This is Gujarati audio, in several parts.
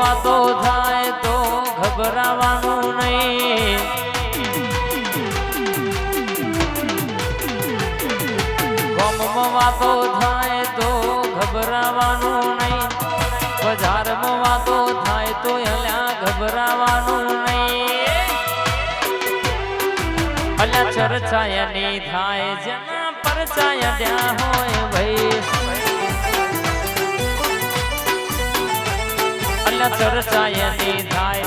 વાતો થાય તો ગભરાવાનું નહીં. ગમમાં વાતો થાય તો ગભરાવાનું નહીં. બજારમાં વાતો થાય તો અલ્યા ગભરાવાનું નહીં. અલ્યા ચર્ચાયા નહીં થાય જ્યાં પરચાયા ત્યાં હોય ભાઈ. અલ્યા ચર્ચાયા થાય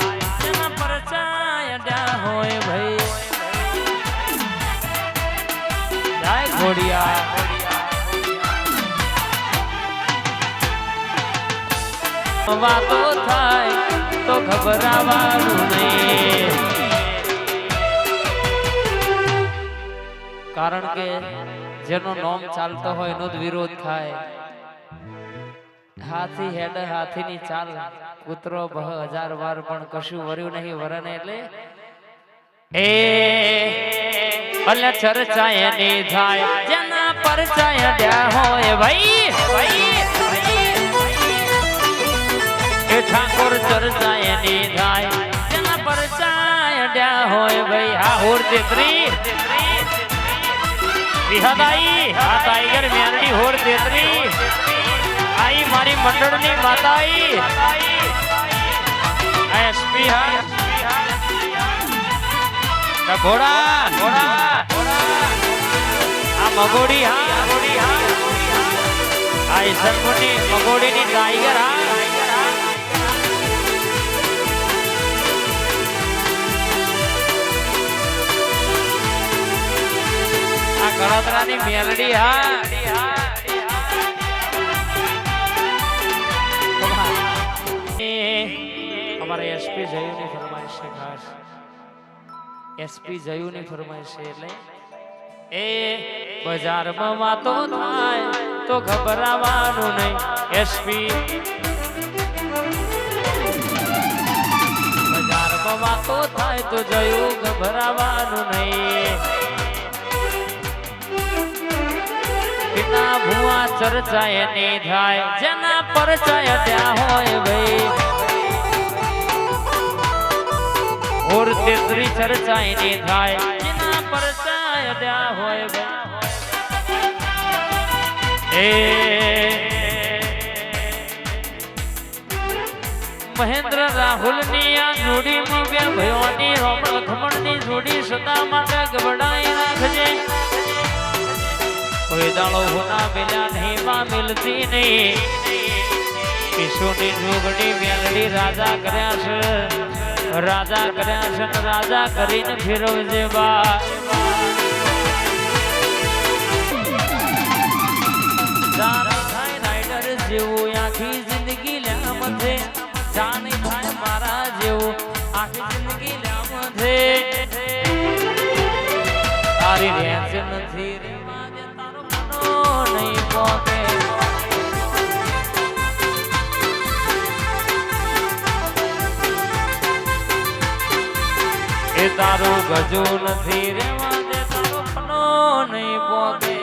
વાતો થાય તો ખબરાવાનું નહીં. કારણ કે જેનો નોમ ચાલતો હોય એનો જ વિરોધ થાય. હાથી હેડ હાથીની ચાલ. કૂતરો હજાર વાર પણ કશું વર્યું નહીં, વરને એટલે એ અલ્યા ચર્ચાય ને થાય જેના પરચાય દ્યા હોય ભાઈ એ ઠાકોર ચર્ચાય ને થાય જેના પરચાય દ્યા હોય ભાઈ, હા, હોર તેત્રી. વિહાદાઈ આ ટાઈગર મેરડી, હોર તેત્રી. આઈ, મારી મંડળની માતાઈ. આ એસપી હા ઘોડા ઘોડા. આ મગોડી હા મગોડી હા આ ઈસનપુરની મગોડીની ટાઈગર હા આ ગળતરાની મેલડી હા અમારે એસપી જયુની ફરમાઈશ છે ખાસ. એસપી જયુની ફરમાઈશ છે એટલે એ બજારમાં વાતો થાય તો ગભરાવાનું નહીં. એસપી બજારમાં વાતો થાય તો જયું ગભરાવાનું નહીં. પિતા ભુવા ચર્ચાયની થાય જેના પરચાય ત્યાં હોય ભાઈ. ઓર તેત્રી ચર્ચાયની થાય. જેના પરચાય ત્યાં હોય એ મહેન્દ્ર રાહુલની આ જોડી માં બે રોમણ ખમણની જોડી સદા માટે ગબડાઈ રાખજે. કોઈ દાડો હોના મિલ્યા નહીં માં મિલતી નહીં. ઈસુની જોગડી મેલડી રાજા કર્યા છે. રાજા કર્યા છે ને રાજા કરીને ફેરવજે બા જાને થાય રાઈડર જેવું આખી જિંદગી લ્યા મથે જાને થાય મારા જેવું આખી જિંદગી લ્યા મથે તારી રેન્જ નથી રે માગે તારો મનો નહીં પોકે એ તારું ગજુ નથી રેવા માગે તારો નહીં પોગે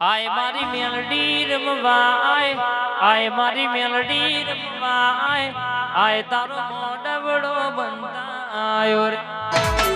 આય મારી મેલડી રમવા આય આય મારી મેલડી રમવા આય આય તારો મોડવડો બનતા આયો રે.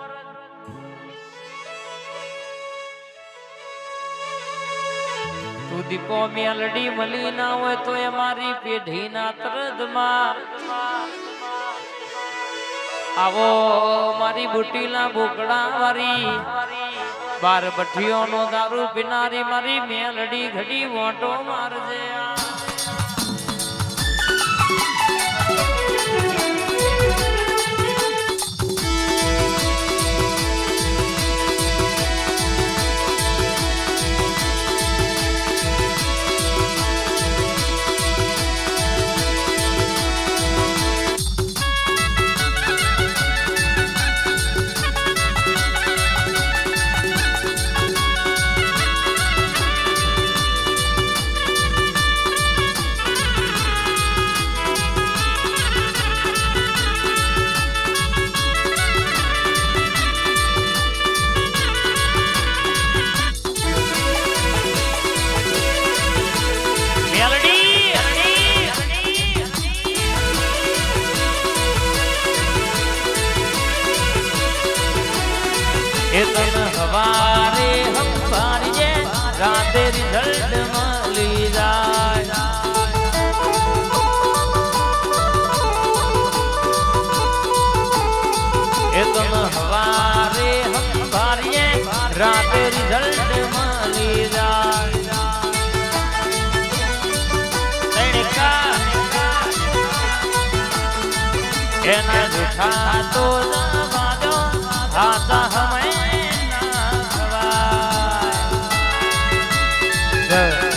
દીપો મેલડી મળી ના હોય તો એ મારી પેઢી ના ત્રદમાં આવો મારી બુટીલા બોકડા વારી બાર બઠીઓ નો દારૂ પીનારી મારી મેલડી ઘડી વોટો મારજે આ. તન હવારે હંભારીએ, રાતે રિઝલ્ટ મળી જાય. એ તન હવારે હંભારીએ, રાતે રિઝલ્ટ મળી જાય. એના જુઠા તો ના વાજો હાતા